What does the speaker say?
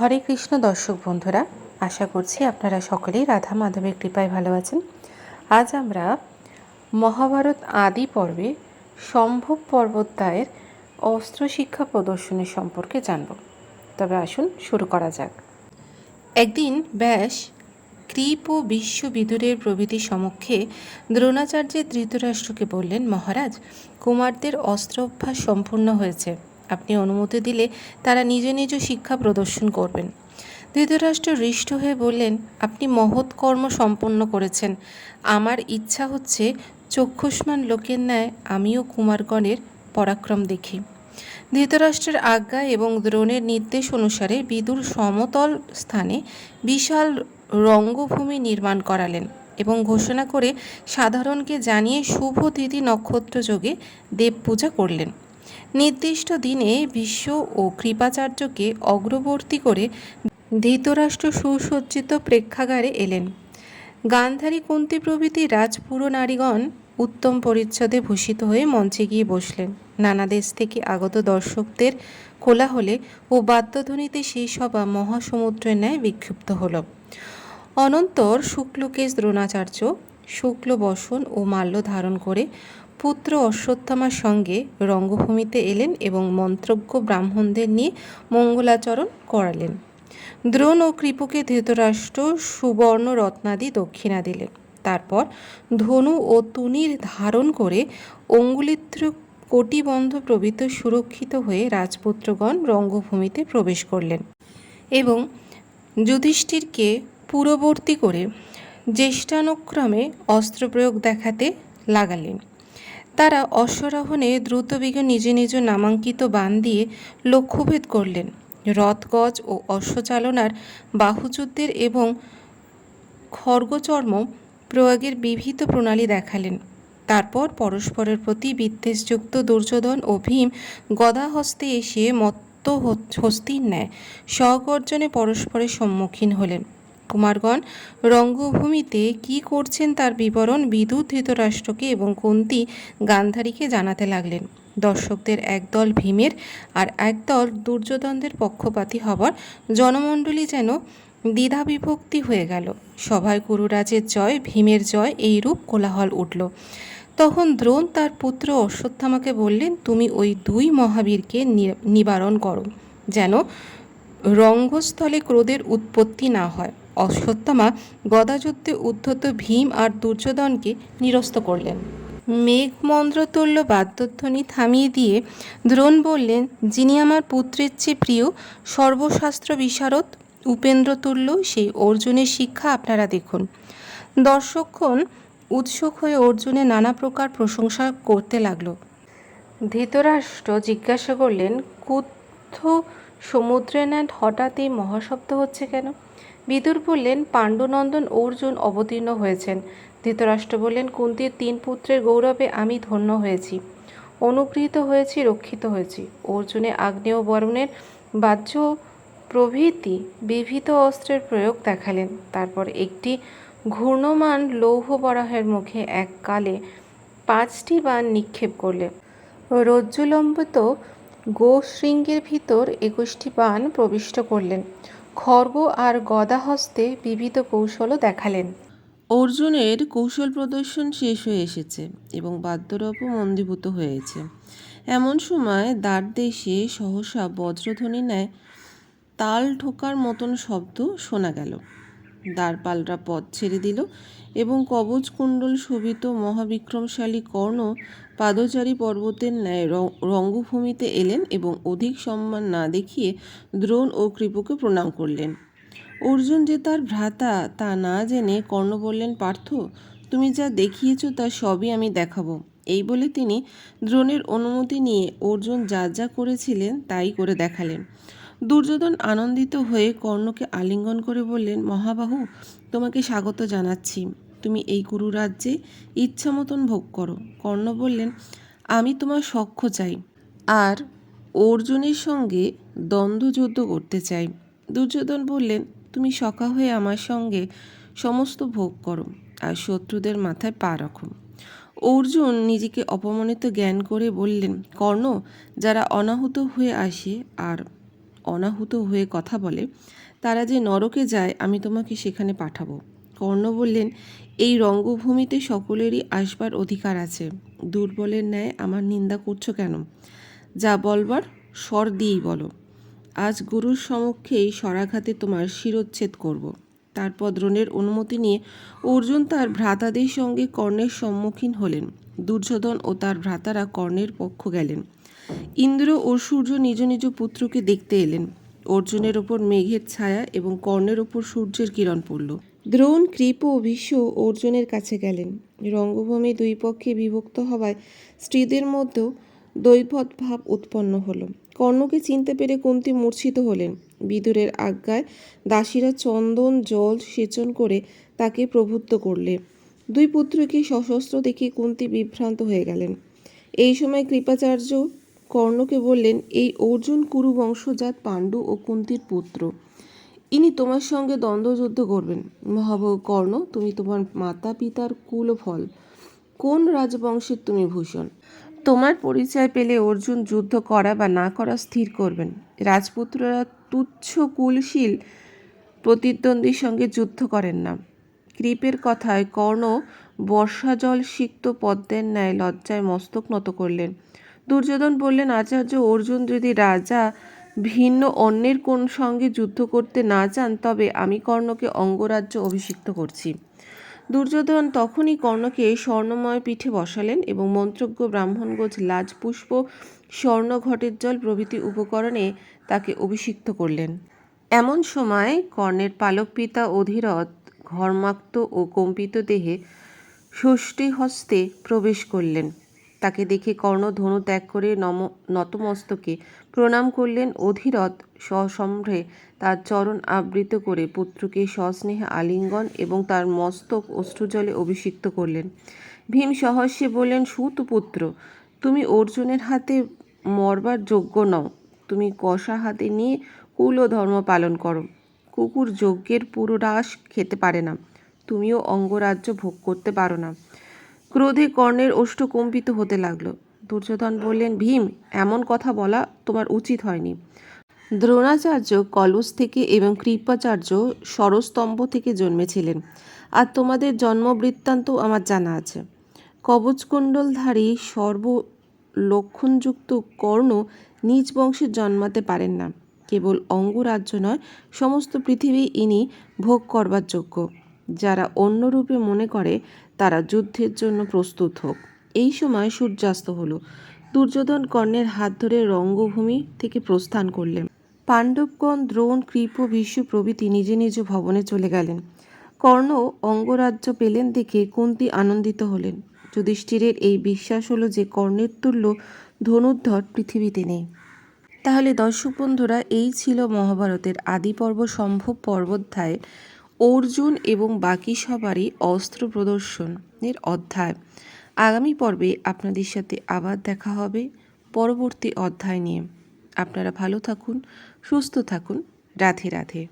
হরে কৃষ্ণ দর্শক বন্ধুরা, আশা করছি আপনারা সকলেই রাধা মাধবের কৃপায় ভালো আছেন। আজ আমরা মহাভারত আদি পর্বে সম্ভব পর্বতায়ের অস্ত্র শিক্ষা প্রদর্শনী সম্পর্কে জানব। তবে আসুন শুরু করা যাক। একদিন ব্যাস কৃপ ও বিশ্ববিদুরের প্রভৃতি সমক্ষে দ্রোণাচার্যের ধৃতরাষ্ট্রকে বললেন, মহারাজ, কুমারদের অস্ত্র অভ্যাস সম্পূর্ণ হয়েছে। আপনি অনুমতি দিলে তারা নিজ নিজ শিক্ষা প্রদর্শন করবেন। ধৃতরাষ্ট্র হৃষ্ট হয়ে বললেন, আপনি মহৎ কর্ম সম্পন্ন করেছেন। আমার ইচ্ছা হচ্ছে চক্ষুষ্মান লোকের ন্যায় আমিও কুমারগণের পরাক্রম দেখি। ধৃতরাষ্ট্রের আজ্ঞা এবং দ্রোণের নির্দেশ অনুসারে বিদুর সমতল স্থানে বিশাল রঙ্গভূমি নির্মাণ করালেন এবং ঘোষণা করে সাধারণকে জানিয়ে শুভ তিথি নক্ষত্র যোগে দেব পূজা করলেন। নির্দিষ্ট দিনে বিশ্ব ও কৃপাচার্যকে অগ্রবর্তী করে ধৃতরাষ্ট্র সুসজ্জিত প্রেক্ষাগারে এলেন। গান্ধারী কুন্তি প্রভৃতি রাজপুরো নারীগণ উত্তম পরিচ্ছদে ভূষিত হয়ে মঞ্চে গিয়ে বসলেন। নানা দেশ থেকে আগত দর্শকদের কোলাহলে ও বাদ্যধ্বনিতে সেই সভা মহাসমুদ্রের ন্যায় বিক্ষিপ্ত হল। অনন্তর শুক্লকেশ দ্রোণাচার্য শুক্ল বসন ও মাল্য ধারণ করে পুত্র অশ্বত্থামার সঙ্গে রঙ্গভূমিতে এলেন এবং মন্ত্রজ্ঞ ব্রাহ্মণদের নিয়ে মঙ্গলাচরণ করালেন। দ্রোণ ও কৃপকে ধৃতরাষ্ট্র সুবর্ণ রত্নাদি দক্ষিণা দিলেন। তারপর ধনু ও তুনির ধারণ করে অঙ্গুলিত্র কোটিবন্ধ প্রভৃত সুরক্ষিত হয়ে রাজপুত্রগণ রঙ্গভূমিতে প্রবেশ করলেন এবং যুধিষ্ঠিরকে পূর্ববর্তী করে জ্যেষ্ঠানুক্রমে অস্ত্রপ্রয়োগ দেখাতে লাগালেন। তারা অশ্বরাহনে দ্রুতবেগে নিজ নিজ নামাঙ্কিত বান দিয়ে লক্ষ্যভেদ করলেন। রথগজ ও অশ্বচালনার বাহুযুদ্ধের এবং খর্গচর্ম প্রয়োগের বিবিধ প্রণালী দেখালেন। তারপর পরস্পরের প্রতি বিদ্বেষযুক্ত দুর্যোধন ও ভীম গদা হস্তে এসে মত্ত হস্তির ন্যায় স্বগর্জনে পরস্পরের সম্মুখীন হলেন। কুমারগণ, রঙ্গভূমিতে কি করছেন তার বিবরণ বিদ্যুৎ ধৃতরাষ্ট্রকে এবং কুন্তি গান্ধারীকে জানাতে লাগলেন। দর্শকদের একদল ভীমের আর একদল দুর্যোধনদের পক্ষপাতী হবার জনমণ্ডলী যেন দ্বিধা বিভক্তি হয়ে গেল। সভায় কুরুরাজের জয়, ভীমের জয় এইরূপ কোলাহল উঠল। তখন দ্রোণ তার পুত্র অশ্বত্থামাকে বললেন, তুমি ওই দুই মহাবীরকে নিবারণ করো, যেন রঙ্গস্থলে ক্রোধের উৎপত্তি না হয়। অশ্বত্থামা গদাযুদ্ধে উদ্ধত ভীম আর দুর্যোধনকে নিরস্ত করলেন। মেঘমন্দ্রতুল্য বাদ্যধ্বনি থামিয়ে দিয়ে দ্রোণ বললেন, যিনি আমার পুত্রের চেয়ে প্রিয় সর্বশাস্ত্র বিশারদ উপেন্দ্রতুল্য, সেই অর্জুনের শিক্ষা আপনারা দেখুন। দর্শকগণ উৎসুক হয়ে অর্জুনের নানা প্রকার প্রশংসা করতে লাগল। ধৃতরাষ্ট্র জিজ্ঞাসা করলেন কুদ্ধ সমুদ্রে ন্যায় হঠাৎ এই মহাশব্দ হচ্ছে কেন? বিদুর বললেন, পাণ্ডুনন্দন অর্জুন অবতীর্ণ হয়েছেন। ধৃতরাষ্ট্র বললেন, কুন্তির তিন পুত্রের গৌরবে আমি ধন্য হয়েছি। অনুগৃহীত হয়েছি, রক্ষিত হয়েছি। অর্জুনে আগ্নেয় বরণের বাহ্য প্রভৃতি বিবিধ অস্ত্রের প্রয়োগ দেখালেন। তারপর একটি ঘূর্ণমান লৌহ বরাহের মুখে এককালে পাঁচটি বান নিক্ষেপ করলেন। রজ্জুলম্বিত গোশৃঙ্গের ভিতর একুশটি বান প্রবিষ্ট করলেন। খর্গ আর গদা হস্তে বিবিধ কৌশলও দেখালেন। অর্জুনের কৌশল প্রদর্শন শেষ হয়ে এসেছে এবং বাদ্যরূপও মন্দীভূত হয়েছে। এমন সময় দ্বার দেশে সহসা বজ্রধ্বনি নেয়, তাল ঠোকার মতন শব্দ শোনা গেল। দ্বারপালরা পথ ছেড়ে দিল এবং কবচ কুণ্ডল শোভিত মহাবিক্রমশালী কর্ণ পাদচারী পর্বতের ন্যায় রঙ্গভূমিতে এলেন এবং অধিক সম্মান না দেখিয়ে দ্রোণ ও কৃপকে প্রণাম করলেন। অর্জুন যে তার ভ্রাতা, তা না জেনে কর্ণ বললেন, পার্থ, তুমি যা দেখিয়েছ তা সবই আমি দেখাবো। এই বলে তিনি দ্রোণের অনুমতি নিয়ে অর্জুন যা যা করেছিলেন তাই করে দেখালেন। দুর্যোধন আনন্দিত হয়ে কর্ণকে আলিঙ্গন করে বললেন, মহাবাহু, তোমাকে স্বাগত জানাচ্ছি। তুমি এই কুরু রাজ্যে ইচ্ছা মতন ভোগ করো। কর্ণ বললেন, আমি তোমার সখ্য চাই আর অর্জুনের সঙ্গে দ্বন্দ্বযুদ্ধ করতে চাই। দুর্যোধন বললেন, তুমি সখা হয়ে আমার সঙ্গে সমস্ত ভোগ করো আর শত্রুদের মাথায় পা রাখো। অর্জুন নিজেকে অপমানিত জ্ঞান করে বললেন, কর্ণ, যারা অনাহুত হয়ে আসে আর অনাহুত হয়ে কথা বলে, তারা যে নরকে যায়, আমি তোমাকে সেখানে পাঠাবো। কর্ণ বললেন, এই রঙ্গভূমিতে সকলেরই আসবার অধিকার আছে। দুর্বলের ন্যায় আমার নিন্দা করছ কেন? যা বলবার, স্বর দিয়েই বলো। আজ গুরুর সম্মুখেই স্বরাঘাতে তোমার শিরোচ্ছেদ করব। তারপর দ্রোণের অনুমতি নিয়ে অর্জুন তার ভ্রাতাদের সঙ্গে কর্ণের সম্মুখীন হলেন। দুর্যোধন ও তার ভ্রাতারা কর্ণের পক্ষ গেলেন। ইন্দ্র ও সূর্য নিজ নিজ পুত্রকে দেখতে এলেন। অর্জুনের ওপর মেঘের ছায়া এবং কর্ণের ওপর সূর্যের কিরণ পড়ল। দ্রোণ, কৃপ ও ভীষ্ম অর্জুনের কাছে গেলেন। রঙ্গভূমি দুই পক্ষে বিভক্ত হওয়ায় স্ত্রীদের মধ্যেও দৈবত ভাব উৎপন্ন হলো। কর্ণকে চিনতে পেরে কুন্তি মূর্ছিত হলেন। বিদুরের আজ্ঞায় দাসীরা চন্দন, জল সেচন করে তাকে প্রভুত্ব করলে। দুই পুত্রকে সশস্ত্র দেখে কুন্তি বিভ্রান্ত হয়ে গেলেন। এই সময় কৃপাচার্য কর্ণকে বললেন, এই অর্জুন কুরু বংশজাত পাণ্ডু ও কুন্তির পুত্র। ইনি তোমার সঙ্গে দ্বন্দ্বযুদ্ধ করবেন। মহাবহ কর্ণ তুমি তোমার মাতা পিতার কুল ফল কোন রাজবংশের তুমি ভূষণ? তোমার পরিচয় পেলে অর্জুন যুদ্ধ করা বা না করা স্থির করবেন। রাজপুত্ররা তুচ্ছ কুলশীল প্রতিদ্বন্দ্বীর সঙ্গে যুদ্ধ করেন না। কৃপের কথায় কর্ণ বর্ষা জল সিক্ত পদ্মের ন্যায় লজ্জায় মস্তক নত করলেন। দুর্যোধন বললেন, আচার্য, অর্জুন যদি রাজা ভিন্ন অন্যের কোন সঙ্গে যুদ্ধ করতে না চান, তবে আমি কর্ণকে অঙ্গরাজ্য অভিষিক্ত করছি। দুর্যোধন তখনই কর্ণকে স্বর্ণময় পিঠে বসালেন এবং মন্ত্রজ্ঞ ব্রাহ্মণগোজ লাজপুষ্প স্বর্ণ ঘটের জল প্রভৃতি উপকরণে তাকে অভিষিক্ত করলেন। এমন সময় কর্ণের পালক পিতা অধীরথ ঘর্মাক্ত ও কম্পিত দেহে ষষ্ঠী হস্তে প্রবেশ করলেন। তাকে দেখে কর্ণ ধনু ত্যাগ করে নম, নতমস্তকে প্রণাম করলেন। অধীরথ সসম্ভ্রে তার চরণ আবৃত করে পুত্রকে সস্নেহে আলিঙ্গন এবং তার মস্তক অশ্রুজলে অভিষিক্ত করলেন। ভীম সহস্যে বললেন সুতপুত্র তুমি অর্জুনের হাতে মরবার যোগ্য নও। তুমি কষা হাতে নিয়ে কুল ধর্ম পালন করো। কুকুর যজ্ঞের পুরো রাস খেতে পারে না। তুমিও অঙ্গরাজ্য ভোগ করতে পারো না। ক্রোধে কর্ণের ওষ্ঠ কম্পিত হতে লাগল। দুর্যোধন বললেন, ভীম, এমন কথা বলা তোমার উচিত হয়নি। দ্রোণাচার্য কলস থেকে এবং কৃপাচার্য স্বরস্তম্ভ থেকে জন্মেছিলেন আর তোমাদের জন্ম বৃত্তান্ত আমার জানা আছে। কবচকুণ্ডলধারী সর্ব লক্ষণযুক্ত কর্ণ নিজ বংশে জন্মাতে পারেন না। কেবল অঙ্গরাজ্য নয়, সমস্ত পৃথিবী ইনি ভোগ করবার যোগ্য। যারা অন্যরূপে মনে করে, তারা যুদ্ধের জন্য প্রস্তুত হোক। এই সময় সূর্যাস্ত হলো। দুর্যোধন কর্ণের হাত ধরে রঙ্গভূমি থেকে প্রস্থান করলেন। পাণ্ডবগণ দ্রোণ, কৃপ, ভীষ্ম প্রভৃতি নিজ নিজ ভবনে চলে গেলেন। কর্ণ অঙ্গরাজ্য পেলেন দেখে কুন্তি আনন্দিত হলেন। যুধিষ্ঠিরের এই বিশ্বাস হলো যে কর্ণের তুল্য ধনুর্ধর পৃথিবীতে নেই। তাহলে দর্শক বন্ধুরা, এই ছিল মহাভারতের আদি পর্ব, সম্ভব পর্বোধ্যায় অর্জুন এবং বাকি সবারই অস্ত্র প্রদর্শনের অধ্যায়। আগামী পর্বে আপনাদের সাথে আবার দেখা হবে পরবর্তী অধ্যায় নিয়ে। আপনারা ভালো থাকুন, সুস্থ থাকুন। রাধে রাধে।